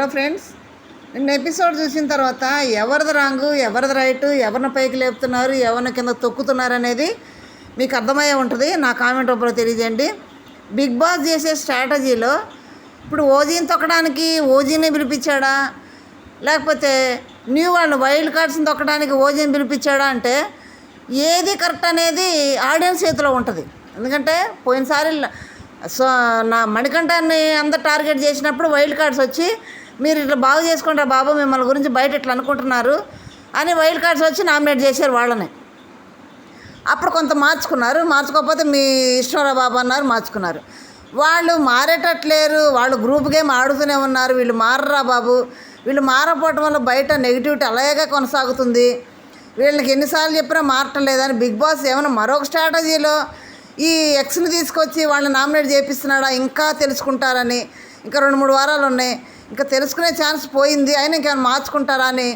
Hello friends నిన్న episode చూసిన తర్వాత ఎవరిది రాంగు ఎవరిది రైటు ఎవరిని పైకి లేపుతున్నారు ఎవరిని కింద తొక్కుతున్నారు అనేది మీకు అర్థమయ్యే ఉంటుంది. నా కామెంట్ రూపంలో తెలియజేయండి. బిగ్ బాస్ చేసే స్ట్రాటజీలో ఇప్పుడు ఓజీని తొక్కడానికి ఓజీని పిలిపించాడా? లేకపోతే న్యూ వాళ్ళు వైల్డ్ కార్డ్స్ని తొక్కడానికి ఓజీని పిలిపించాడా అంటే ఏది కరెక్ట్ అనేది ఆడియన్స్ చేతిలో ఉంటుంది. ఎందుకంటే పోయినసారి సో నా మణికంఠాన్ని అందరు టార్గెట్ చేసినప్పుడు వైల్డ్ కార్డ్స్ వచ్చి మీరు ఇట్లా బాగు చేసుకుంటారు బాబు? మిమ్మల్ని గురించి బయట ఇట్లా అనుకుంటున్నారు అని వైల్డ్ కార్డ్స్ వచ్చి నామినేట్ చేశారు వాళ్ళని. అప్పుడు కొంత మార్చుకున్నారు. మార్చుకోకపోతే మీ ఇష్టంరా బాబు అన్నారు మార్చుకున్నారు. వాళ్ళు మారేటట్లేరు. వాళ్ళు గ్రూప్ గేమ్ ఆడుతూనే ఉన్నారు. వీళ్ళు మారరా బాబు? వీళ్ళు మారపోవటం వల్ల బయట నెగిటివిటీ అలాగే కొనసాగుతుంది. వీళ్ళకి ఎన్నిసార్లు చెప్పినా మారటం లేదని బిగ్ బాస్ ఏమైనా మరొక స్ట్రాటజీలో ఈ ఎక్స్ని తీసుకొచ్చి వాళ్ళని నామినేట్ చేపిస్తున్నాడా? ఇంకా తెలుసుకుంటారని. ఇంకా రెండు మూడు వారాలు ఉన్నాయి. ఇంకా తెలుసుకునే ఛాన్స్ పోయింది. అయినా ఇంకేమైనా మార్చుకుంటారా అని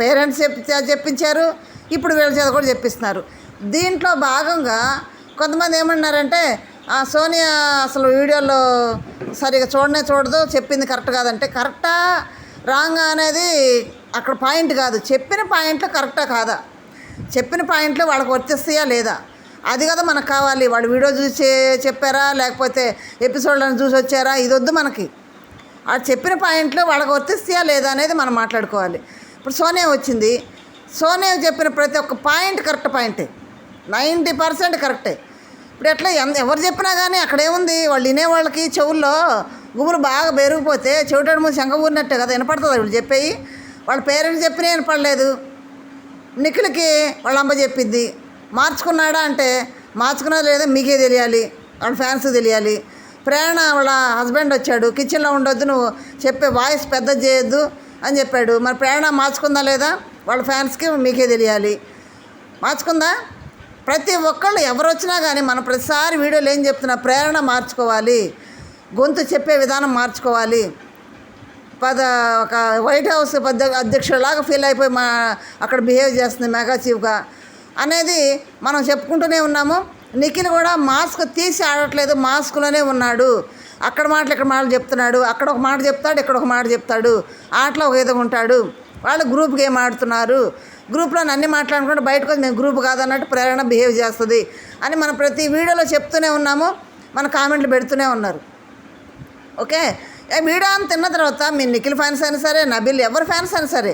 పేరెంట్స్ చెప్పి చెప్పించారు ఇప్పుడు వీళ్ళ చేత కూడా చెప్పిస్తున్నారు. దీంట్లో భాగంగా కొంతమంది ఏమన్నారంటే "ఆ, సోనియా అసలు వీడియోలో సరిగా చూడనే చూడదు చెప్పింది కరెక్ట్ కాదంటే కరెక్టా రాంగ్ అనేది అక్కడ పాయింట్ కాదు. చెప్పిన పాయింట్లు కరెక్టా కాదా? చెప్పిన పాయింట్లు వాళ్ళకి వర్తిస్తాయా లేదా? అది కదా మనకు కావాలి. వాడు వీడియో చూసి చెప్పారా? లేకపోతే ఎపిసోడ్లను చూసి వచ్చారా? ఇది వద్దు మనకి. ఆ చెప్పిన పాయింట్లు వాళ్ళకి వర్తిస్తాయా లేదా అనేది మనం మాట్లాడుకోవాలి. ఇప్పుడు సోనియా వచ్చింది. సోనియా చెప్పిన ప్రతి ఒక్క పాయింట్ కరెక్ట్ పాయింటే. నైంటీ పర్సెంట్ కరెక్టే. ఇప్పుడు ఎట్లా ఎంత ఎవరు చెప్పినా కానీ అక్కడేముంది వాళ్ళు వినేవాళ్ళకి చెవుల్లో గుబులు బాగా పెరిగిపోతే చెవిటాడు ముందు శంఖ ఊరినట్టే కదా వినపడుతుంది వాళ్ళు చెప్పేవి వాళ్ళ పేరెంట్స్ చెప్పినా వినపడలేదు. నిఖిల్కి వాళ్ళ అమ్మ చెప్పింది మార్చుకున్నాడా అంటే మార్చుకున్నా లేదా మీకే తెలియాలి. వాళ్ళ ఫ్యాన్స్ తెలియాలి. ప్రేరణ వాళ్ళ హస్బెండ్ వచ్చాడు. కిచెన్లో ఉండొద్దు నువ్వు చెప్పే వాయిస్ పెద్ద చేయొద్దు అని చెప్పాడు. మరి ప్రేరణ మార్చుకుందా లేదా? వాళ్ళ ఫ్యాన్స్కి మీకే తెలియాలి. మార్చుకుందా? ప్రతి ఒక్కళ్ళు ఎవరు వచ్చినా కానీ మనం ప్రతిసారి వీడియోలు ఏం చెప్తున్నా ప్రేరణ మార్చుకోవాలి. గొంతు చెప్పే విధానం మార్చుకోవాలి. పద ఒక వైట్ హౌస్ పెద్ద అధ్యక్షుడిలాగా ఫీల్ అయిపోయి మా అక్కడ బిహేవ్ చేస్తుంది మెగా చీఫ్గా. అనేది మనం చెప్పుకుంటూనే ఉన్నాము. నిఖిల్ కూడా మాస్క్ తీసి ఆడట్లేదు మాస్క్లోనే ఉన్నాడు. అక్కడ మాటలు ఇక్కడ మాటలు చెప్తున్నాడు. అక్కడ ఒక మాట చెప్తాడు ఇక్కడ ఒక మాట చెప్తాడు. ఆటలో ఒక విధంగా ఉంటాడు. వాళ్ళు గ్రూప్ గేమ్ ఆడుతున్నారు. గ్రూప్లో అన్ని మాట్లాడుకుంటే బయటకు వచ్చి మేము గ్రూప్ కాదన్నట్టు ప్రేరణ బిహేవ్ చేస్తుంది అని మనం ప్రతి వీడియోలో చెప్తూనే ఉన్నాము. మన కామెంట్లు పెడుతూనే ఉన్నారు. ఓకే? ఏ వీడియో అని తిన్న తర్వాత మీ నిఖిల్ ఫ్యాన్స్ అయినా సరే నబిల్ ఎవరి ఫ్యాన్స్ అయినా సరే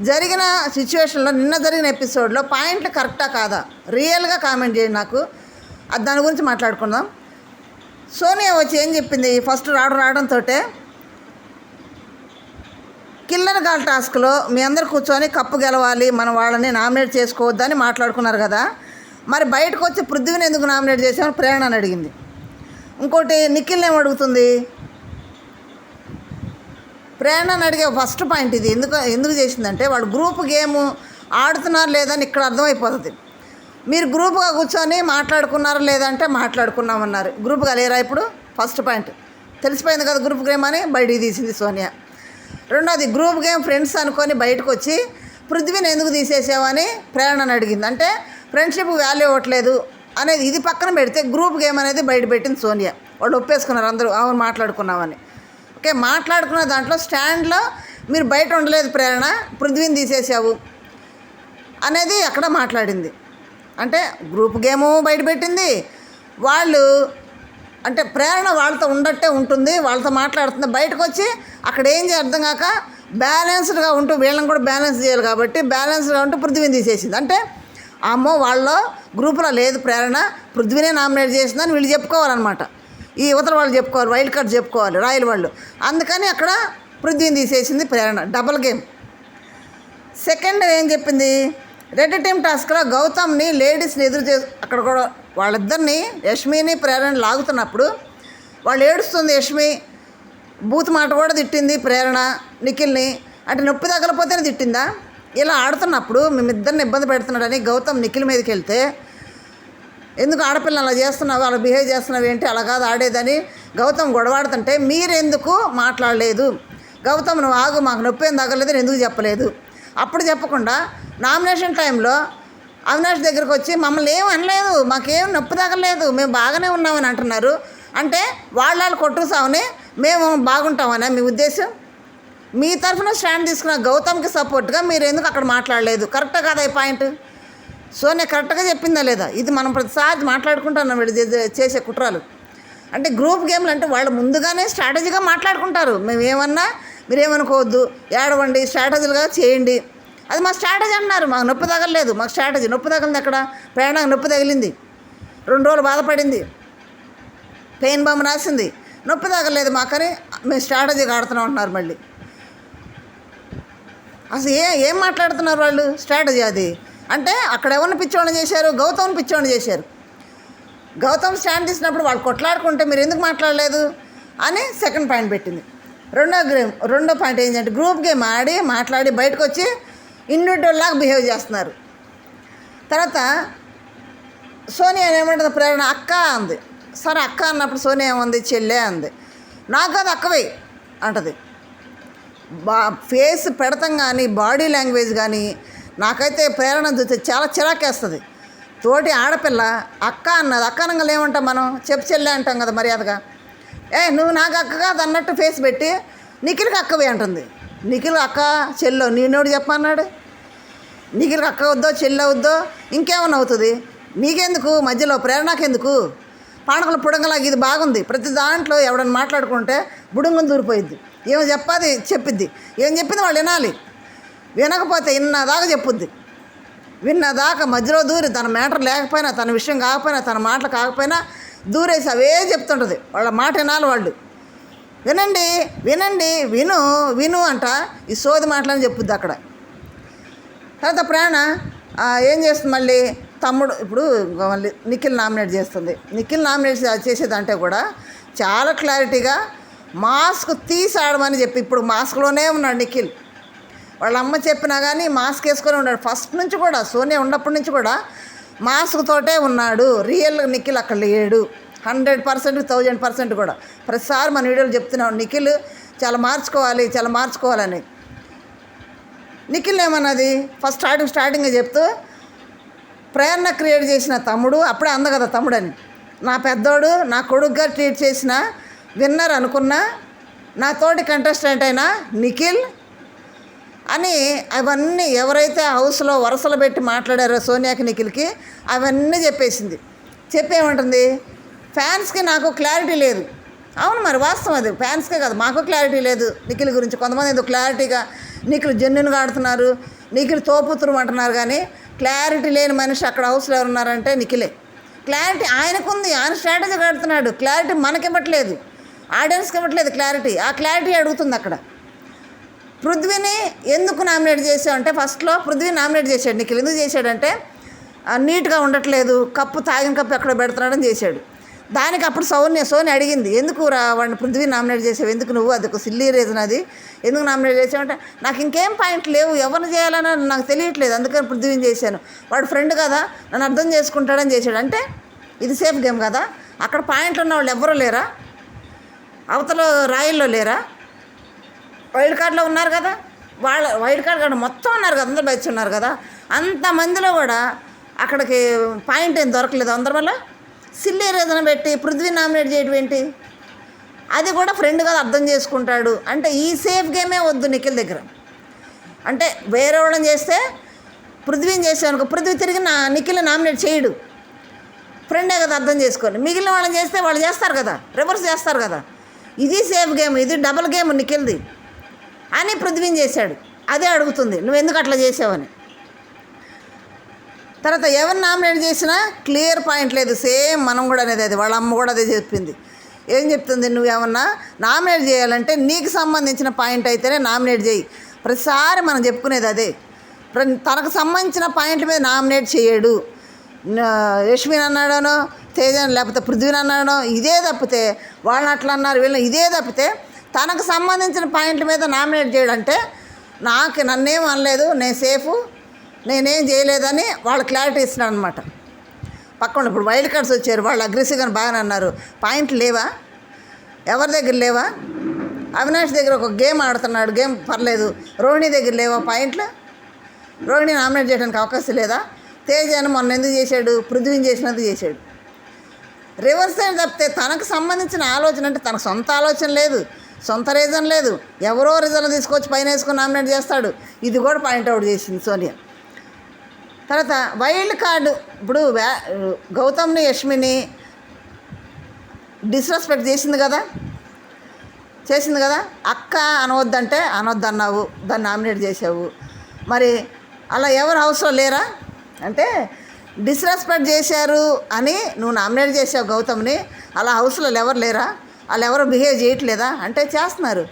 జరిగిన సిచ్యువేషన్లో నిన్న జరిగిన ఎపిసోడ్లో పాయింట్లు కరెక్టా కాదా? రియల్గా కామెంట్ చేయండి నాకు. అది దాని గురించి మాట్లాడుకుందాం. సోనియా వచ్చి ఏం చెప్పింది? ఫస్ట్ రావడం రావడంతో కిల్లర్ గాల్ టాస్క్లో మీ అందరు కూర్చొని కప్పు గెలవాలి మనం వాళ్ళని నామినేట్ చేసుకోవద్దని మాట్లాడుకున్నారు కదా. మరి బయటకు వచ్చి పృథ్వీని ఎందుకు నామినేట్ చేసామని ప్రేరణ అని అడిగింది. ఇంకోటి నిఖిల్ని ఏమడుగుతుంది అడుగుతుంది? ప్రేరణను అడిగే ఫస్ట్ పాయింట్ ఇది. ఎందుకు ఎందుకు చేసిందంటే వాడు గ్రూప్ గేమ్ ఆడుతున్నారు లేదని ఇక్కడ అర్థమైపోతుంది. మీరు గ్రూప్గా కూర్చొని మాట్లాడుకున్నారా లేదంటే మాట్లాడుకున్నామన్నారు గ్రూప్గా లేరా ఇప్పుడు? ఫస్ట్ పాయింట్ తెలిసిపోయింది కదా గ్రూప్ గేమ్ అని? బయటికి తీసింది సోనియా. రెండోది గ్రూప్ గేమ్ ఫ్రెండ్స్ అనుకొని బయటకు వచ్చి పృథ్వీని ఎందుకు తీసేసావని ప్రేరణను అడిగింది. అంటే ఫ్రెండ్షిప్ వాల్యూ ఇవ్వట్లేదు అనేది ఇది పక్కన పెడితే గ్రూప్ గేమ్ అనేది బయట పెట్టింది సోనియా. వాళ్ళు ఒప్పేసుకున్నారు అందరూ అవును మాట్లాడుకున్నామని. ఓకే మాట్లాడుకున్న దాంట్లో స్టాండ్లో మీరు బయట ఉండలేదు ప్రేరణ పృథ్వీని తీసేసావు అనేది అక్కడ మాట్లాడింది. అంటే గ్రూప్ గేము బయటపెట్టింది వాళ్ళు అంటే ప్రేరణ వాళ్ళతో ఉండట్టే ఉంటుంది వాళ్ళతో మాట్లాడుతుంది. బయటకు వచ్చి అక్కడ ఏం చేయ అర్థం కాక బ్యాలెన్స్డ్గా ఉంటూ వీళ్ళని కూడా బ్యాలెన్స్ చేయాలి కాబట్టి బ్యాలెన్స్డ్గా ఉంటూ పృథ్వీని తీసేసింది. అంటే అమ్మో వాళ్ళలో గ్రూపులో లేదు ప్రేరణ పృథ్వీనే నామినేట్ చేసిందని వీళ్ళు చెప్పుకోవాలన్నమాట. ఈ యువతల వాళ్ళు చెప్పుకోవాలి వైల్డ్ కార్డ్ చెప్పుకోవాలి రాయల్ వాళ్ళు అందుకని అక్కడ పృథ్వీని తీసేసింది ప్రేరణ డబల్ గేమ్. సెకండ్ ఏం చెప్పింది? రెడ్ టీమ్ టాస్క్లో గౌతమ్ని లేడీస్ని ఎదురు చే అక్కడ కూడా వాళ్ళిద్దరిని యష్మిని ప్రేరణ లాగుతున్నప్పుడు వాళ్ళు ఏడుస్తుంది యష్మి బూత్ మాట కూడా తిట్టింది ప్రేరణ నిఖిల్ని. అంటే నొప్పి తగలపోతేనే తిట్టిందా? ఇలా ఆడుతున్నప్పుడు మేమిద్దరిని ఇబ్బంది పెడుతున్నాడని గౌతమ్ నిఖిల్ మీదకి వెళ్తే ఎందుకు ఆడపిల్ల అలా చేస్తున్నావు? అలా బిహేవ్ చేస్తున్నావు ఏంటి? అలా కాదు ఆడేదని గౌతమ్ గొడవాడుతుంటే మీరెందుకు మాట్లాడలేదు? గౌతమ్ నువ్వు ఆగు మాకు నొప్పి ఏం తగ్గలేదు నేను ఎందుకు చెప్పలేదు? అప్పుడు చెప్పకుండా నామినేషన్ టైంలో అవినాష్ దగ్గరికి వచ్చి మమ్మల్ని ఏం అనలేదు మాకేం నొప్పి తగలేదు మేము బాగానే ఉన్నామని అంటున్నారు. అంటే వాళ్ళు కొట్టు మేము బాగుంటామనే మీ ఉద్దేశం? మీ తరఫున స్టాండ్ తీసుకున్న గౌతమ్కి సపోర్ట్గా మీరు ఎందుకు అక్కడ మాట్లాడలేదు? కరెక్టే కదా ఈ పాయింట్? సోనియా కరెక్ట్గా చెప్పిందా లేదా? ఇది మనం ప్రతిసారి మాట్లాడుకుంటున్నాం వీళ్ళు చేసే కుట్రాలు. అంటే గ్రూప్ గేమ్లు అంటే వాళ్ళు ముందుగానే స్ట్రాటజీగా మాట్లాడుకుంటారు. మేము ఏమన్నా మీరేమనుకోవద్దు ఏడవండి స్ట్రాటజీలుగా చేయండి. అది మా స్ట్రాటజీ అన్నారు. మాకు నొప్పి తగలలేదు. మాకు స్ట్రాటజీ. నొప్పి తగలింది అక్కడ ప్రయాణానికి నొప్పి తగిలింది. రెండు రోజులు బాధపడింది. పెయిన్ బాంబు రాసింది. నొప్పి తగలేదు మాకని మేము స్ట్రాటజీగా ఆడుతున్నాం అంటున్నారు మళ్ళీ. అసలు ఏ ఏం మాట్లాడుతున్నారు వాళ్ళు? స్ట్రాటజీ అది. అంటే అక్కడ ఎవరిని పిచ్చోళ్ళని చేశారు? గౌతమ్ని పిచ్చోళ్ళని చేశారు. గౌతమ్ స్టాండ్ తీసినప్పుడు వాళ్ళు కొట్లాడుకుంటే మీరు ఎందుకు మాట్లాడలేదు? అని సెకండ్ పాయింట్ పెట్టింది. రెండో గేమ్ రెండో పాయింట్ ఏంటంటే గ్రూప్ గేమ్ ఆడి మాట్లాడి బయటకు వచ్చి ఇండివిజువల్ లాగా బిహేవ్ చేస్తున్నారు. తర్వాత సోనియా ఏమంటుంది? ప్రేరణ అక్క అంది. సరే అక్క అన్నప్పుడు సోనియా ఏమంది? చెల్లె అంది. నాకు అది అక్కవే అంటది. బా ఫేస్ పెడతాం కానీ బాడీ లాంగ్వేజ్ కానీ నాకైతే ప్రేరణ చూస్తే చాలా చిరాకేస్తుంది. తోటి ఆడపిల్ల అక్క అన్నది అక్క అనగా ఏమంటాం మనం? చెప్పు చెల్లె అంటాం కదా మర్యాదగా. ఏ నువ్వు నాకు అక్క కాదు అన్నట్టు ఫేస్ పెట్టి నిఖిల్కి అక్కవే అంటుంది. నిఖిల్ అక్క చెల్లో నేనోడు చెప్పన్నాడు? నిఖిల్కి అక్క వద్దో చెల్లె వద్దో ఇంకేమన్నా అవుతుంది? నీకెందుకు? మధ్యలో ప్రేరణకెందుకు? పానకల పుడంగలాగా ఇది బాగుంది. ప్రతి దాంట్లో ఎవడన్నా మాట్లాడుకుంటే బుడుంగం దూరిపోయిద్ది. ఏమో చెప్పాది చెప్పిద్ది. ఏం చెప్పింది వాళ్ళు వినాలి. వినకపోతే ఇన్నదాకా చెప్పుద్ది. విన్నదాకా మధ్యలో దూరి తన మ్యాటర్ లేకపోయినా తన విషయం కాకపోయినా తన మాటలు కాకపోయినా దూరేసి అవే చెప్తుంటుంది. వాళ్ళ మాట వినాలి వాళ్ళు. వినండి వినండి విను విను అంట ఈ సోది మాటలని చెప్పుద్ది అక్కడ. తర్వాత ప్రాణ ఏం చేస్తుంది మళ్ళీ? తమ్ముడు ఇప్పుడు మళ్ళీ నిఖిల్ నామినేట్ చేస్తుంది. నిఖిల్ నామినేట్ చేసేదంటే కూడా చాలా క్లారిటీగా మాస్క్ తీసి ఆడమని చెప్పి ఇప్పుడు మాస్క్లోనే ఉన్నాడు నిఖిల్. వాళ్ళ అమ్మ చెప్పినా కానీ మాస్క్ వేసుకొని ఉన్నాడు. ఫస్ట్ నుంచి కూడా సోనియా ఉన్నప్పటి నుంచి కూడా మాస్క్ తోటే ఉన్నాడు. రియల్ నిఖిల్ అక్కడ లేడు. హండ్రెడ్ పర్సెంట్ థౌజండ్ పర్సెంట్ కూడా. ప్రతిసారి మన వీడియోలు చెప్తున్నాం నిఖిల్ చాలా మార్చుకోవాలి చాలా మార్చుకోవాలని. నిఖిల్ ఏమన్నది? ఫస్ట్ స్టార్టింగ్ స్టార్టింగ్ చెప్తూ ప్రేరణ క్రియేట్ చేసిన తమ్ముడు అప్పుడే అంద కదా తమ్ముడని. నా పెద్దోడు నా కొడుకుగా ట్రీట్ చేసిన విన్నర్ అనుకున్నా నా తోటి కంటెస్టెంట్ అయినా నిఖిల్ అని అవన్నీ ఎవరైతే హౌస్లో వరుసలు పెట్టి మాట్లాడారో సోనియాకి నిఖిల్కి అవన్నీ చెప్పేసింది. చెప్పేమంటుంది? ఫ్యాన్స్కి నాకు క్లారిటీ లేదు. అవును మరి వాస్తవం అది. ఫ్యాన్స్కే కాదు మాకు క్లారిటీ లేదు నిఖిల్ గురించి. కొంతమంది ఏదో క్లారిటీగా నిఖిల్ జెన్యున్గా ఆడుతున్నారు నిఖిల్ తోపుతురు అంటున్నారు కానీ క్లారిటీ లేని మనిషి అక్కడ హౌస్లో ఎవరున్నారంటే నిఖిలే. క్లారిటీ ఆయనకుంది ఆయన స్ట్రాటజీ ఆడుతున్నాడు క్లారిటీ మనకి ఇవ్వట్లేదు ఆడియన్స్కి ఇవ్వట్లేదు క్లారిటీ. ఆ క్లారిటీ అడుగుతుంది అక్కడ. పృథ్వీని ఎందుకు నామినేట్ చేసావంటే ఫస్ట్లో పృథ్వీ నామినేట్ చేశాడు నిఖిల్. ఎందుకు చేశాడంటే నీట్గా ఉండట్లేదు కప్పు తాగిన కప్పు ఎక్కడ పెడుతున్నాడని చేశాడు. దానికి అప్పుడు సౌన్య సోని అడిగింది ఎందుకు రా వాడిని పృథ్వీ నామినేట్ చేసావు ఎందుకు నువ్వు? అది ఒక సిల్లీ రీజన్ అది. ఎందుకు నామినేట్ చేసావంటే నాకు ఇంకేం పాయింట్ లేవు ఎవరిని చేయాలని నాకు తెలియట్లేదు అందుకని పృథ్వీని చేశాను. వాడు ఫ్రెండ్ కదా నన్ను అర్థం చేసుకుంటాడని చేశాడు. అంటే ఇది సేఫ్ గేమ్ కదా. అక్కడ పాయింట్లు ఉన్న వాళ్ళు ఎవ్వరూ లేరా? అవతల రాయిల్లో లేరా? వైల్డ్ కార్డులో ఉన్నారు కదా? వాళ్ళ వైల్డ్ కార్డ్ కాదు మొత్తం ఉన్నారు కదా అందరు బయట ఉన్నారు కదా? అంతమందిలో కూడా అక్కడికి పాయింట్ ఏం దొరకలేదు. అందరి వల్ల సిల్లీ రీజన్ పెట్టి పృథ్వీ నామినేట్ చేయడం ఏంటి? అది కూడా ఫ్రెండ్ కదా అర్థం చేసుకుంటాడు. అంటే ఈ సేఫ్ గేమే వద్దు నిఖిల్ దగ్గర. అంటే వేరే వాళ్ళని చేస్తే పృథ్వీని చేసానుకో పృథ్వీ తిరిగి నా నిఖిల్ నామినేట్ చేయడు. ఫ్రెండే కదా అర్థం చేసుకోవాలి. మిగిలిన వాళ్ళని చేస్తే వాళ్ళు చేస్తారు కదా రివర్స్ చేస్తారు కదా. ఇది సేఫ్ గేమ్ ఇది డబుల్ గేమ్ నిఖిల్ది. అని పృథ్వీని చేశాడు. అదే అడుగుతుంది నువ్వు ఎందుకు అట్లా చేసావని? తర్వాత ఎవరు నామినేట్ చేసినా క్లియర్ పాయింట్ లేదు సేమ్ మనం కూడా అనేది అది వాళ్ళ అమ్మ కూడా అదే చెప్పింది. ఏం చెప్తుంది నువ్వు ఏమన్నా నామినేట్ చేయాలంటే నీకు సంబంధించిన పాయింట్ అయితేనే నామినేట్ చేయి. ప్రతిసారి మనం చెప్పుకునేది అదే. తనకు సంబంధించిన పాయింట్ మీద నామినేట్ చేయడు. యశ్విన్ అన్నాడనో తేజన్ లేకపోతే పృథ్వీని అన్నాడో ఇదే తప్పితే వాళ్ళని అట్లా అన్నారు వీళ్ళని ఇదే తప్పితే తనకు సంబంధించిన పాయింట్ మీద నామినేట్ చేయడంటే నాకు నన్నేం అనలేదు నేను సేఫ్ నేనేం చేయలేదని వాళ్ళు క్లారిటీ ఇస్తున్నాను అనమాట పక్కన ఇప్పుడు వైల్డ్ కార్డ్స్ వచ్చారు వాళ్ళు అగ్రెసివ్గా బాగానే అన్నారు. పాయింట్లు లేవా? ఎవరి దగ్గర లేవా? అవినాష్ దగ్గర ఒక గేమ్ ఆడుతున్నాడు గేమ్ పర్లేదు. రోహిణి దగ్గర లేవా పాయింట్లు? రోహిణి నామినేట్ చేయడానికి అవకాశం లేదా? తేజాను మొన్న ఎందుకు చేశాడు? పృథ్వీని చేసినందుకు చేశాడు. రివర్స్ అని తప్పితే తనకు సంబంధించిన ఆలోచన అంటే తన సొంత ఆలోచన లేదు. సొంత రీజన్ లేదు. ఎవరో రీజన్ తీసుకొచ్చి పైన వేసుకుని నామినేట్ చేస్తాడు. ఇది కూడా పాయింట్అవుట్ చేసింది సోనియా. తర్వాత వైల్డ్ కార్డు ఇప్పుడు వ్యా గౌతమ్ని యష్మిని డిస్రెస్పెక్ట్ చేసింది కదా? చేసింది కదా? అక్క అనవద్దంటే అనొద్దన్నావు దాన్ని నామినేట్ చేసావు. మరి అలా ఎవరు హౌస్లో లేరా? అంటే డిస్రెస్పెక్ట్ చేశారు అని నువ్వు నామినేట్ చేసావు గౌతమ్ని అలా హౌస్లో ఎవరు లేరా? వాళ్ళు ఎవరు బిహేవ్ చేయట్లేదా? అంటే చేస్తున్నారు.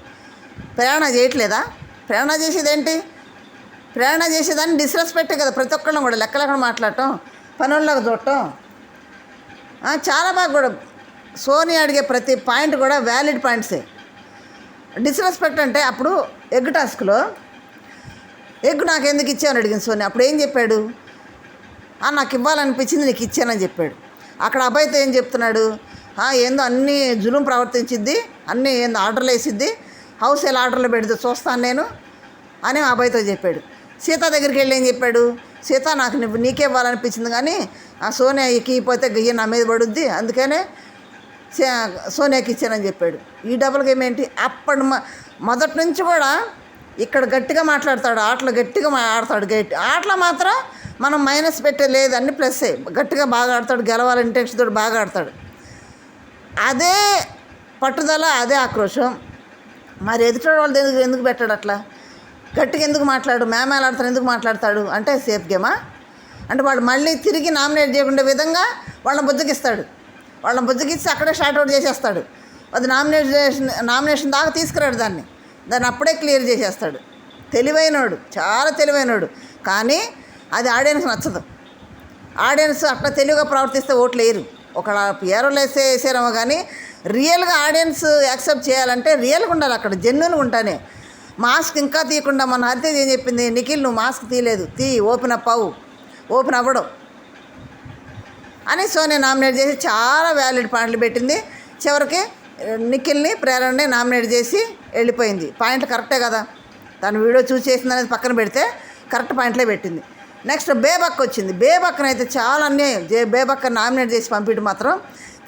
ప్రేరణ చేయట్లేదా? ప్రేరణ చేసేది ఏంటి ప్రేరణ చేసేదాన్ని డిస్రెస్పెక్టే కదా ప్రతి ఒక్కళ్ళం కూడా లెక్కలెక్కడ మాట్లాడటం పనుల్లోకి చూడటం. చాలా బాగా కూడా సోని అడిగే ప్రతి పాయింట్ కూడా వ్యాలిడ్ పాయింట్సే డిస్రెస్పెక్ట్ అంటే అప్పుడు ఎగ్ టాస్క్లో ఎగ్ నాకు ఎందుకు ఇచ్చావని అడిగింది సోని. అప్పుడు ఏం చెప్పాడు? నాకు ఇవ్వాలనిపించింది నీకు ఇచ్చానని చెప్పాడు. అక్కడ అబ్బాయితో ఏం చెప్తున్నాడు? ఏందో అన్నీ జులుం ప్రవర్తించిద్ది అన్నీ ఏందో ఆర్డర్లు వేసిద్ది. హౌస్ ఎలా ఆర్డర్లు పెడితే చూస్తాను నేను అని ఆ అబ్బాయితో చెప్పాడు. సీత దగ్గరికి వెళ్ళి ఏం చెప్పాడు? సీత నాకు నువ్వు నీకే ఇవ్వాలనిపించింది కానీ ఆ సోనియా ఎక్కిపోతే గయ్య నా మీద పడుద్ది అందుకనే సోనియాకి ఇచ్చానని చెప్పాడు. ఈ డబుల్ గేమ్ ఏంటి? అప్పటి మ- మొదటి నుంచి కూడా ఇక్కడ గట్టిగా మాట్లాడతాడు ఆటలు గట్టిగా ఆడతాడు గట్టి ఆటలు మాత్రం మనం మైనస్ పెట్టే లేదు అన్ని ప్లస్సే. గట్టిగా బాగా ఆడతాడు గెలవాలి ఇంటెన్షన్ తోటి బాగా ఆడతాడు. అదే పట్టుదల అదే ఆక్రోశం. మరి ఎదుటి వాళ్ళు ఎందుకు ఎందుకు పెట్టాడు అట్లా? గట్టిగా ఎందుకు మాట్లాడు? మేమేలాడతాడు ఎందుకు మాట్లాడతాడు? అంటే సేఫ్ గేమా? అంటే వాడు మళ్ళీ తిరిగి నామినేట్ చేయకుండా విధంగా వాళ్ళని బుజ్జగిస్తాడు. వాళ్ళని బుజ్జగిచ్చి అక్కడే షార్ట్ అవుట్ చేసేస్తాడు. అది నామినేషన్ నామినేషన్ దాకా తీసుకురాడు దాన్ని. దాన్ని అప్పుడే క్లియర్ చేసేస్తాడు. తెలివైనోడు చాలా తెలివైనోడు. కానీ అది ఆడియన్స్ నచ్చదు. ఆడియన్స్ అట్లా తెలివిగా ప్రవర్తిస్తే ఓట్లు వేయరు. ఒక ఏరోలు వేసే వేసారేమో కానీ రియల్గా ఆడియన్స్ యాక్సెప్ట్ చేయాలంటే రియల్గా ఉండాలి అక్కడ జెన్యున్గా ఉంటానే. మాస్క్ ఇంకా తీయకుండా మన హరితేజ్ ఏం చెప్పింది? నిఖిల్ నువ్వు మాస్క్ తీయలేదు. తీ ఓపెన్ అప్ అవ్వు. ఓపెన్ అవ్వడం. అని సోనియా నామినేట్ చేసి చాలా వ్యాలిడ్ పాయింట్లు పెట్టింది. చివరికి నిఖిల్ని ప్రేరణని నామినేట్ చేసి వెళ్ళిపోయింది. పాయింట్లు కరెక్టే కదా? తను వీడియో చూసి చేసింది అనేది పక్కన పెడితే కరెక్ట్ పాయింట్లే పెట్టింది. నెక్స్ట్ బేబక్ వచ్చింది. బేబక్ని అయితే చాలా అన్యాయం. జే బేబక్క నామినేట్ చేసి పంపించడం మాత్రం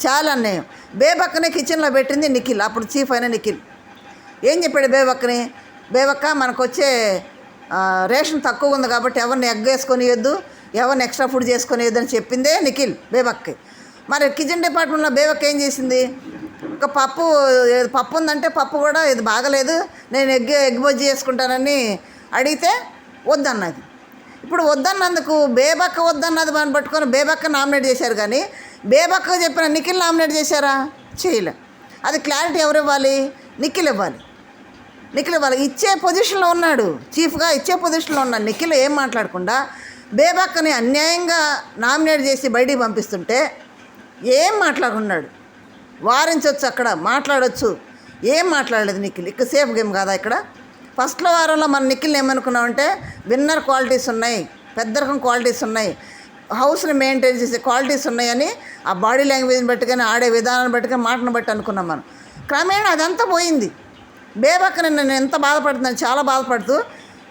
చాలా అన్యాయం. బేబక్కనే కిచెన్లో పెట్టింది నిఖిల్. అప్పుడు చీఫ్ అయిన నిఖిల్. ఏం చెప్పాడు బేబక్కని? బేబక్క మనకు వచ్చే రేషన్ తక్కువ ఉంది కాబట్టి ఎవరిని ఎగ్ వేసుకొని వద్దు ఎవరిని ఎక్స్ట్రా ఫుడ్ చేసుకొని వద్దని చెప్పిందే నిఖిల్ బేబక్కి మరి కిచెన్ డిపార్ట్మెంట్లో బేబక్ ఏం చేసింది? ఒక పప్పు పప్పు ఉందంటే పప్పు కూడా ఇది బాగలేదు నేను ఎగ్ ఎగ్ బజ్జీ చేసుకుంటానని అడిగితే వద్దన్నది. ఇప్పుడు వద్దన్నందుకు బేబక్క వద్దన్నది మనం పట్టుకొని బేబక్క నామినేట్ చేశారు కానీ బేబక్క చెప్పిన నిఖిల్ నామినేట్ చేశారా? చేయలే. అది క్లారిటీ ఎవరు ఇవ్వాలి? నిఖిల్ ఇవ్వాలి. నిఖిల్ ఇవ్వాలి. ఇచ్చే పొజిషన్లో ఉన్నాడు. చీఫ్గా ఇచ్చే పొజిషన్లో ఉన్నాడు నిఖిల్ ఏం మాట్లాడకుండా బేబక్కని అన్యాయంగా నామినేట్ చేసి బయటికి పంపిస్తుంటే ఏం మాట్లాడుకున్నాడు? వారించవచ్చు అక్కడ మాట్లాడవచ్చు ఏం మాట్లాడలేదు నిఖిల్. ఇక్కడ సేఫ్ గేమ్ కాదా ఇక్కడ? ఫస్ట్లో వారంలో మన నిఖిల్ని ఏమనుకున్నామంటే విన్నర్ క్వాలిటీస్ ఉన్నాయి పెద్ద రకం క్వాలిటీస్ ఉన్నాయి హౌస్ని మెయింటైన్ చేసే క్వాలిటీస్ ఉన్నాయని ఆ బాడీ లాంగ్వేజ్ని బట్టి కానీ ఆడే విధానాన్ని బట్టి కానీ మాటను బట్టి అనుకున్నాం మనం. క్రమేణా అదంతా పోయింది. బేబక్కని నేను ఎంత బాధపడుతున్నాను చాలా బాధపడుతూ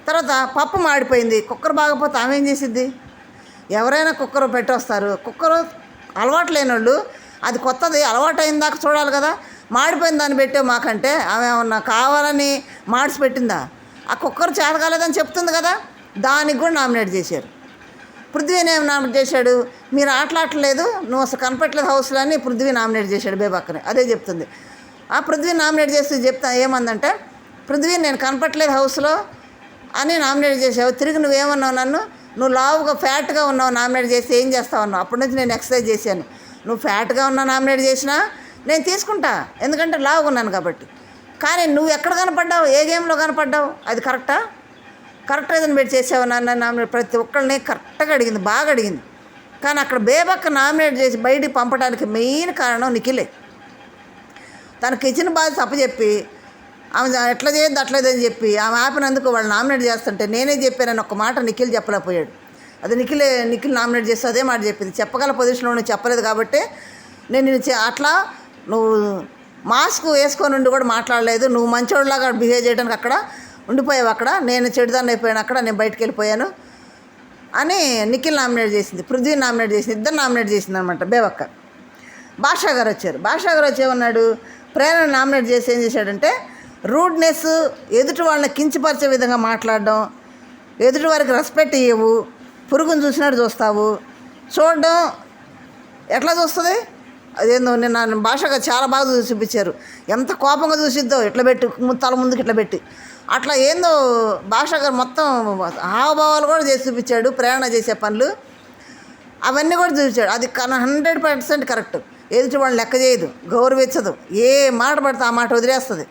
తర్వాత పప్పు మాడిపోయింది. కుక్కర్ బాగపోతే ఆమె ఏం చేసిద్ది? ఎవరైనా కుక్కర్ పెట్టొస్తారు. కుక్కర్ అలవాటు లేని వాళ్ళు అది కొత్తది అలవాటు అయిన దాకా చూడాలి కదా. మాడిపోయిన దాన్ని పెట్టే మాకంటే? ఆమె ఏమన్నా కావాలని మార్చి పెట్టిందా? ఆ కుక్కర్ చేత కాలేదని చెప్తుంది కదా? దానికి కూడా నామినేట్ చేశారు. పృథ్వీని ఏం నామినేట్ చేశాడు? మీరు ఆటలాడలేదు నువ్వు అసలు కనపట్లేదు హౌస్లో అని పృథ్వీ నామినేట్ చేశాడు బేబక్కని అదే చెప్తుంది. ఆ పృథ్వీ నామినేట్ చేస్తే చెప్తా ఏమందంటే పృథ్వీ నేను కనపట్లేదు హౌస్లో అని నామినేట్ చేసావు తిరిగి నువ్వేమన్నావు నన్ను? నువ్వు లావుగా ఫ్యాట్గా ఉన్నావు నామినేట్ చేసి ఏం చేస్తావు అన్నావు? అప్పటి నుంచి నేను ఎక్సర్సైజ్ చేశాను. నువ్వు ఫ్యాట్గా ఉన్నా నామినేట్ చేసినా నేను తీసుకుంటా ఎందుకంటే లావుగా ఉన్నాను కాబట్టి. కానీ నువ్వు ఎక్కడ కనపడ్డావు? ఏ గేమ్లో కనపడ్డావు? అది కరెక్టా? కరెక్ట్ ఏదైనా పెట్టి చేసావు? నాన్న నామినేట్ ప్రతి ఒక్కరిని కరెక్ట్గా అడిగింది బాగా అడిగింది. కానీ అక్కడ బేబక్క నామినేట్ చేసి బయటికి పంపడానికి మెయిన్ కారణం నిఖిలే. తన కిచెన్ బాధ్యత అప్పచెప్పి ఆమె ఎట్లా చేయొద్దు అట్లేదని చెప్పి ఆమె ఆపినందుకు వాళ్ళు నామినేట్ చేస్తుంటే నేనే చెప్పానని ఒక మాట నిఖిల్ చెప్పలేకపోయాడు. అది నిఖిల్ నిఖిల్ నామినేట్ చేస్తే అదే మాట చెప్పింది. చెప్పగల పొజిషన్లో చెప్పలేదు కాబట్టి నేను నిన్ను చే- అట్లా నువ్వు మాస్క్ వేసుకొని ఉండి కూడా మాట్లాడలేదు. నువ్వు మంచోళ్ళలాగా బిహేవ్ చేయడానికి అక్కడ ఉండిపోయావు అక్కడ. నేను చెడుదాన్ని అయిపోయాను అక్కడ నేను బయటికి వెళ్ళిపోయాను అని నిఖిల్ నామినేట్ చేసింది పృథ్వీ నామినేట్ చేసింది ఇద్దరు నామినేట్ చేసింది అనమాట బేవక్క. భాషా గారు వచ్చారు. భాషా గారు వచ్చి ఏమన్నాడు? ప్రేరణ నామినేట్ చేసి ఏం చేశాడంటే రూడ్నెస్ ఎదుటి వాళ్ళని కించపరిచే విధంగా మాట్లాడడం ఎదుటి వారికి రెస్పెక్ట్ ఇవ్వవు పురుగును చూసినట్టు చూస్తావు చూడడం ఎట్లా చూస్తుంది? అదేందో నిన్న భాషగా చాలా బాగా చూసి చూపించారు. ఎంత కోపంగా చూసిద్దో ఇట్లా పెట్టి తల ముందుకు ఇట్లా పెట్టి. అట్లా ఏందో భాష గారు మొత్తం హావభావాలు కూడా చేసి చూపించాడు ప్రయాణ చేసే పనులు. అవన్నీ కూడా చూపించాడు. అది కన హండ్రెడ్ పర్సెంట్ కరెక్ట్. ఎదుటి వాళ్ళని లెక్క చేయదు గౌరవించదు. ఏ మాట పడితే ఆ మాట వదిలేస్తుంది.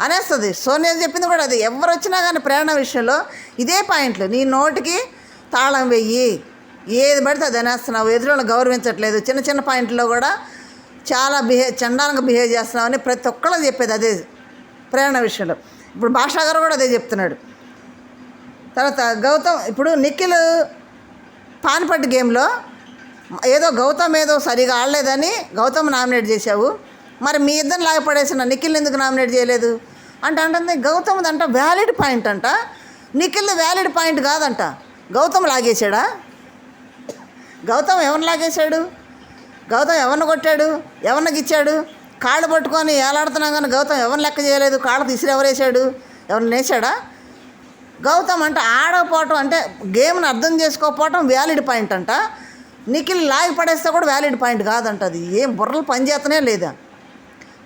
అనేస్తుంది. సోనియా చెప్పింది కూడా అది. ఎవరు వచ్చినా కానీ ప్రేరణ విషయంలో ఇదే పాయింట్లు. నీ నోటికి తాళం వెయ్యి. ఏది పడితే అది అనేస్తున్నావు. ఎదురులను గౌరవించట్లేదు. చిన్న చిన్న పాయింట్లో కూడా చాలా బిహేవ్ చండాలంగా బిహేవ్ చేస్తున్నామని ప్రతి ఒక్కళ్ళు చెప్పేది అదే. ప్రేరణ విషయంలో. ఇప్పుడు భాషా గారు కూడా అదే చెప్తున్నాడు. తర్వాత గౌతమ్ ఇప్పుడు నిఖిల్ పానిపట్టు గేమ్లో ఏదో గౌతమ్ ఏదో సరిగా ఆడలేదని గౌతమ్ నామినేట్ చేశావు. మరి మీ ఇద్దరు లాగపడేసిన నిఖిల్ ఎందుకు నామినేట్ చేయలేదు? అంటే అంటుంది. గౌతమ్ది అంట వ్యాలిడ్ పాయింట్ అంట. నిఖిల్ది వ్యాలిడ్ పాయింట్ కాదంట. గౌతమ్ లాగేశాడా? గౌతమ్ ఎవరిని లాగేశాడు? గౌతమ్ ఎవరిని కొట్టాడు? ఎవరిని ఇచ్చాడు కాళ్ళు పట్టుకొని ఏలాడుతున్నాం కానీ గౌతమ్ ఎవరిని లెక్క చేయలేదు. కాళ్ళు తీసిరు ఎవరేశాడు ఎవరిని వేసాడా గౌతమ్ అంటే ఆడకపోవటం అంటే గేమ్ని అర్థం చేసుకోకపోవటం వ్యాలిడ్ పాయింట్ అంట. నిఖిల్ లాగి పడేస్తే కూడా వ్యాలిడ్ పాయింట్ కాదంట అది. ఏం బుర్రలు పనిచేస్తనే లేదా?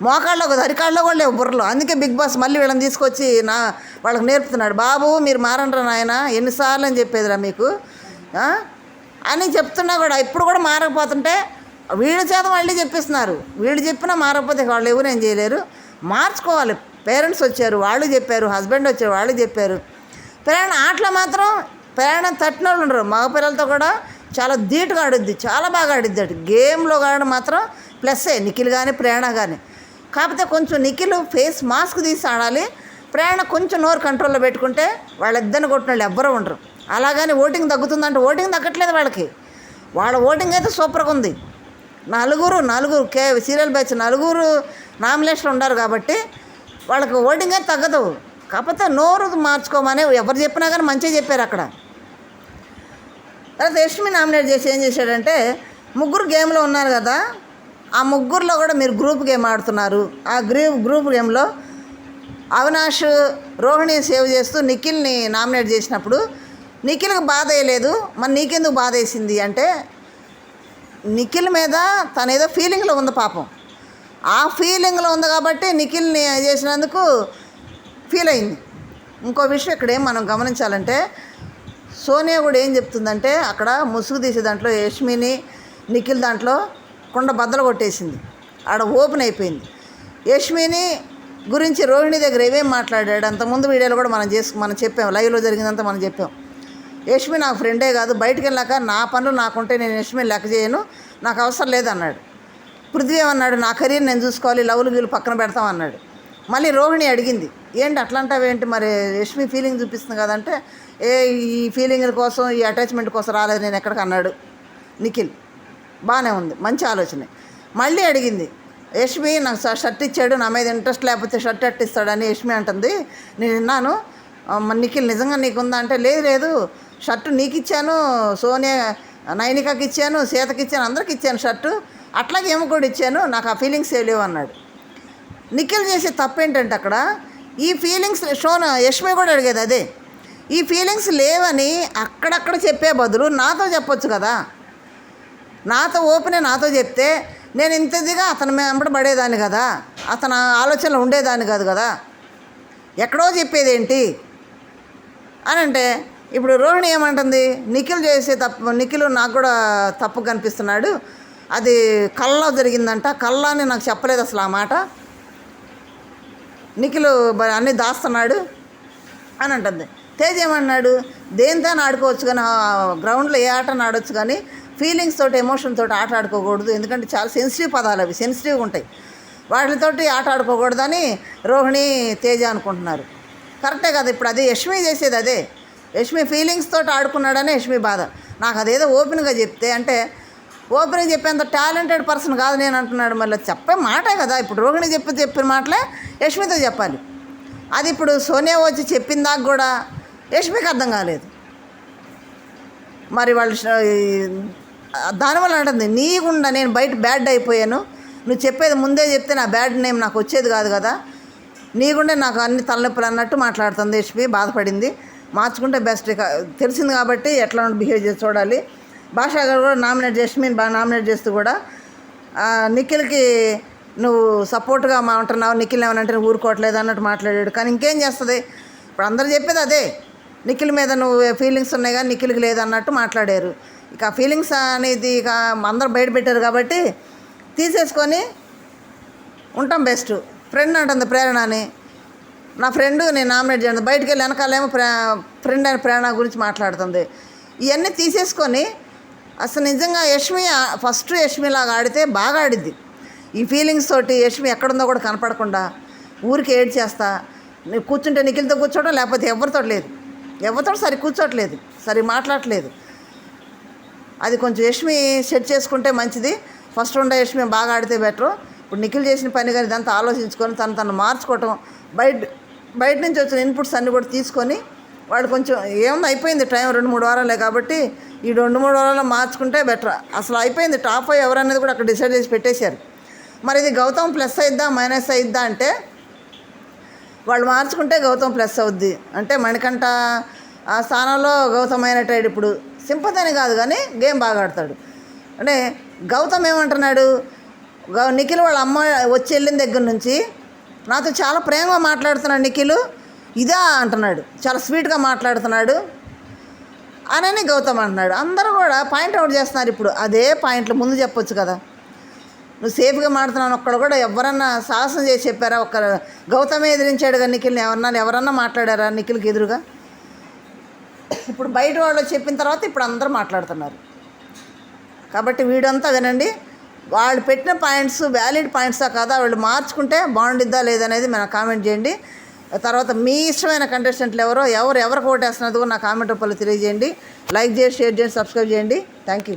మోకాళ్ళలో కదా అరికాళ్ళలో కూడా లేవు బుర్రలు. అందుకే బిగ్ బాస్ మళ్ళీ వీళ్ళని తీసుకొచ్చి నా వాళ్ళకి నేర్పుతున్నాడు. బాబు మీరు మారండ్రా నాయన. ఎన్నిసార్లు అని చెప్పేదిరా మీకు. అని చెప్తున్నా కూడా ఇప్పుడు కూడా మారకపోతుంటే వీళ్ళ చేత మళ్ళీ చెప్పిస్తున్నారు. వీళ్ళు చెప్పినా మారకపోతే వాళ్ళు ఎవరు ఏం చేయలేరు. మార్చుకోవాలి. పేరెంట్స్ వచ్చారు వాళ్ళు చెప్పారు హస్బెండ్ వచ్చారు వాళ్ళు చెప్పారు. ప్రయాణం ఆటలో మాత్రం ప్రయాణం తట్టిన వాళ్ళు ఉండరు. మగ పిల్లలతో కూడా చాలా ధీటుగా ఆడుద్ది చాలా బాగా ఆడిద్ది అటు గేమ్లో ఆడడం మాత్రం ప్లస్సే నిఖిల్ కానీ ప్రేరణ కానీ కాకపోతే కొంచెం నిఖిల్ ఫేస్ మాస్క్ తీసి ఆడాలి. ప్రేరణ కొంచెం నోరు కంట్రోల్లో పెట్టుకుంటే వాళ్ళిద్దరిని కొట్టిన వాళ్ళు ఎవ్వరూ ఉండరు. అలాగని ఓటింగ్ తగ్గుతుందంటే ఓటింగ్ తగ్గట్లేదు వాళ్ళకి. వాళ్ళ ఓటింగ్ అయితే సూపర్గా ఉంది. నలుగురు నలుగురు కే సీరియల్ బ్యాచ్ నలుగురు నామినేషన్ ఉన్నారు కాబట్టి వాళ్ళకి ఓటింగ్ అయితే తగ్గదు. కాకపోతే నోరు మార్చుకోమని ఎవరు చెప్పినా కానీ మంచిగా చెప్పారు అక్కడ. తర్వాత యష్మి నామినేట్ చేసి ఏం చేశాడంటే ముగ్గురు గేమ్లో ఉన్నారు కదా ఆ ముగ్గురులో కూడా మీరు గ్రూప్ గేమ్ ఆడుతున్నారు. ఆ గ్రూప్ గ్రూప్ గేమ్లో అవినాష్ రోహిణి సేవ్ చేస్తూ నిఖిల్ని నామినేట్ చేసినప్పుడు నిఖిల్కి బాధ వేయలేదు మరి నీకెందుకు బాధ వేసింది అంటే నిఖిల్ మీద తన ఏదో ఫీలింగ్లో ఉంది పాపం. ఆ ఫీలింగ్లో ఉంది కాబట్టి నిఖిల్ని చేసినందుకు ఫీల్ అయింది. ఇంకో విషయం ఇక్కడ ఏం మనం గమనించాలంటే సోనియా కూడా ఏం చెప్తుందంటే అక్కడ ముసుగు తీసే దాంట్లో యష్మిని నిఖిల్ దాంట్లో కుండ బద్దలు కొట్టేసింది. ఆడ ఓపెన్ అయిపోయింది. యష్మిని గురించి రోహిణి దగ్గర ఏమేం మాట్లాడాడు అంతకుముందు వీడియోలో కూడా మనం చేసు మనం చెప్పాం లైవ్లో జరిగిందంతా మనం చెప్పాం. యష్మి నాకు ఫ్రెండే కాదు. బయటికి వెళ్ళాక నా పనులు నాకుంటే నేను యష్మి లెక్క చేయను. నాకు అవసరం లేదన్నాడు. పృథ్వీ ఏమన్నాడు? నా కెరీర్ నేను చూసుకోవాలి లవ్లు వీళ్ళు పక్కన పెడతాం అన్నాడు. మళ్ళీ రోహిణి అడిగింది ఏంటి అట్లా అంటావేంటి మరి? యష్మి ఫీలింగ్ చూపిస్తుంది కదంటే ఏ ఈ ఫీలింగ్ల కోసం ఈ అటాచ్మెంట్ కోసం రాలేదు నేను ఎక్కడికి అన్నాడు నిఖిల్. బాగానే ఉంది మంచి ఆలోచనే. మళ్ళీ అడిగింది యష్మి నాకు షర్ట్ ఇచ్చాడు నా మీద ఇంట్రెస్ట్ లేకపోతే షర్ట్ అట్టిస్తాడని ఇస్తాడని యష్మి అంటుంది. నేను విన్నాను. నిఖిల్ నిజంగా నీకుందా? అంటే లేదు లేదు. షర్టు నీకు ఇచ్చాను సోనియా నైనికకి ఇచ్చాను సీతకి ఇచ్చాను అందరికి ఇచ్చాను షర్టు. అట్లాగే ఏమో కూడా ఇచ్చాను నాకు ఆ ఫీలింగ్స్ ఏ లేవు అన్నాడు. నిఖిల్ చేసే తప్పు ఏంటంటే అక్కడ ఈ ఫీలింగ్స్ షోన యష్మి కూడా అడిగేది అదే. ఈ ఫీలింగ్స్ లేవని అక్కడక్కడ చెప్పే బదులు నాతో చెప్పొచ్చు కదా. నాతో ఓపెనే నాతో చెప్తే నేను ఇంతదిగా అతని వెంబడి పడేదాన్ని కదా. అతను ఆలోచనలు ఉండేదాన్ని కాదు కదా. ఎక్కడో చెప్పేది ఏంటి అని అంటే ఇప్పుడు రోహిణి ఏమంటుంది? నిఖిల్ చేసే తప్పు నిఖిల్ నాకు కూడా తప్పు కనిపిస్తున్నాడు. అది కళ్ళలో జరిగిందంట. కళ్ళ అని నాకు చెప్పలేదు అసలు ఆ మాట. నిఖిల్ బ- అన్నీ దాస్తున్నాడు అని అంటుంది. తేజ్ ఏమన్నాడు? దేంతో ఆడుకోవచ్చు కానీ గ్రౌండ్లో ఏ ఆటను ఆడొచ్చు కానీ ఫీలింగ్స్ తోటి ఎమోషన్ తోటి ఆట ఆడుకోకూడదు. ఎందుకంటే చాలా సెన్సిటివ్ పదాలు అవి సెన్సిటివ్గా ఉంటాయి. వాటితోటి ఆట ఆడుకోకూడదని రోహిణి తేజ అనుకుంటున్నారు. కరెక్టే కదా? ఇప్పుడు అదే యశ్మి చేసేది అదే. యష్మి ఫీలింగ్స్ తోటి ఆడుకున్నాడని యష్మి బాధ. నాకు అదేదో ఓపెన్గా చెప్తే అంటే ఓపెన్గా చెప్పేంత టాలెంటెడ్ పర్సన్ కాదు నేను అంటున్నాడు. మళ్ళీ చెప్పే మాటే కదా. ఇప్పుడు రోహిణి చెప్పి చెప్పిన మాటలే యష్మితో చెప్పాలి. అది ఇప్పుడు సోనియా వచ్చి చెప్పిన దాకా కూడా యష్మికి అర్థం కాలేదు. మరి వాళ్ళు దానివల్ల అంటుంది నీకుండా నేను బయట బ్యాడ్ అయిపోయాను. నువ్వు చెప్పేది ముందే చెప్తే నా బ్యాడ్ నేమ్ నాకు వచ్చేది కాదు కదా. నీకుండే నాకు అన్ని తలనొప్పులు అన్నట్టు మాట్లాడుతుంది యష్మి. బాధపడింది. మార్చుకుంటే బెస్ట్. ఇక తెలిసింది కాబట్టి ఎట్లా బిహేవ్ చేసి చూడాలి. భాషా గారు కూడా నామినేట్ యష్మిని బాగా నామినేట్ చేస్తూ కూడా నిఖిల్కి నువ్వు సపోర్ట్గా మా ఉంటున్నావు నిఖిల్ ఏమనంటే ఊరుకోవట్లేదు అన్నట్టు మాట్లాడాడు. కానీ ఇంకేం చేస్తుంది? ఇప్పుడు అందరు చెప్పేది అదే. నిఖిల్ మీద నువ్వు ఫీలింగ్స్ ఉన్నాయి కానీ నిఖిల్కి లేదన్నట్టు మాట్లాడారు. ఇక ఫీలింగ్స్ అనేది ఇక అందరు బయట పెట్టారు కాబట్టి తీసేసుకొని ఉంటాం బెస్ట్. ఫ్రెండ్ అంటుంది ప్రేరణ అని నా ఫ్రెండ్ నేను నామినేట్ చేయను బయటికి వెళ్ళి వెనకాలేమో ఫ్రెండ్ అని ప్రేరణ గురించి మాట్లాడుతుంది. ఇవన్నీ తీసేసుకొని అసలు నిజంగా యష్మి ఫస్ట్ యష్మి లాగా ఆడితే బాగా ఆడిద్ది. ఈ ఫీలింగ్స్ తోటి యష్మి ఎక్కడుందో కూడా కనపడకుండా ఊరికి ఏడ్ చేస్తా కూర్చుంటే నిఖిల్తో కూర్చోవడం లేకపోతే ఎవరితో లేదు. ఎవరితో సరి కూర్చోట్లేదు సరి మాట్లాడట్లేదు. అది కొంచెం యష్మి సెట్ చేసుకుంటే మంచిది. ఫస్ట్ ఉండే యష్మి బాగా ఆడితే బెటర్ ఇప్పుడు నిఖిల్ చేసిన పని కానీ ఇదంతా ఆలోచించుకొని తను తను మార్చుకోవటం బయట బయట నుంచి వచ్చిన ఇన్పుట్స్ అన్నీ కూడా తీసుకొని వాళ్ళు కొంచెం ఏమన్నా అయిపోయింది టైం రెండు మూడు వారాలే కాబట్టి ఈ రెండు మూడు వారాల్లో మార్చుకుంటే బెటర్. అసలు అయిపోయింది టాప్ ఫైవ్ ఎవరనేది కూడా అక్కడ డిసైడ్ చేసి పెట్టేశారు. మరి ఇది గౌతమ్ ప్లస్ అయిద్దా మైనస్ అయిద్దా అంటే వాళ్ళు మార్చుకుంటే గౌతమ్ ప్లస్ అవుద్ది. అంటే మణికంఠ ఆ స్థానంలో గౌతమ్ అయినట్టు ఇప్పుడు. సింపతి అని కాదు కానీ గేమ్ బాగా ఆడతాడు. అంటే గౌతమ్ ఏమంటున్నాడు? గౌ- నిఖిల్ వాళ్ళ అమ్మ వచ్చి వెళ్ళిన దగ్గర నుంచి నాతో చాలా ప్రేమగా మాట్లాడుతున్నాడు నిఖిల్. ఇదా అంటున్నాడు. చాలా స్వీట్గా మాట్లాడుతున్నాడు. అనని గౌతమ్ అంటున్నాడు. అందరూ కూడా పాయింట్ అవుట్ చేస్తున్నారు ఇప్పుడు. అదే పాయింట్లు ముందు చెప్పొచ్చు కదా. నువ్వు సేఫ్గా మాడుతున్నాను ఒక్కడు కూడా ఎవరన్నా సాహసం చేసి చెప్పారా? ఒక్క గౌతమే ఎదిరించాడు కదా నిఖిల్ని ఎవరన్నా ఎవరన్నా మాట్లాడారా నిఖిల్కి ఎదురుగా? ఇప్పుడు బయట వాళ్ళు చెప్పిన తర్వాత ఇప్పుడు అందరూ మాట్లాడుతున్నారు. కాబట్టి వీడంతా వినండి. వాళ్ళు పెట్టిన పాయింట్స్ వ్యాలిడ్ పాయింట్సా కాదా వాళ్ళు మార్చుకుంటే బాగుండిద్దా లేదనేది మన కామెంట్ చేయండి. తర్వాత మీ ఇష్టమైన కంటెస్టెంట్లు ఎవరో ఎవరు ఎవరికి ఓటేస్తున్నది కూడా నా కామెంట్ రూపంలో తెలియజేయండి. లైక్ చేసి షేర్ చేసి సబ్స్క్రైబ్ చేయండి. Thank you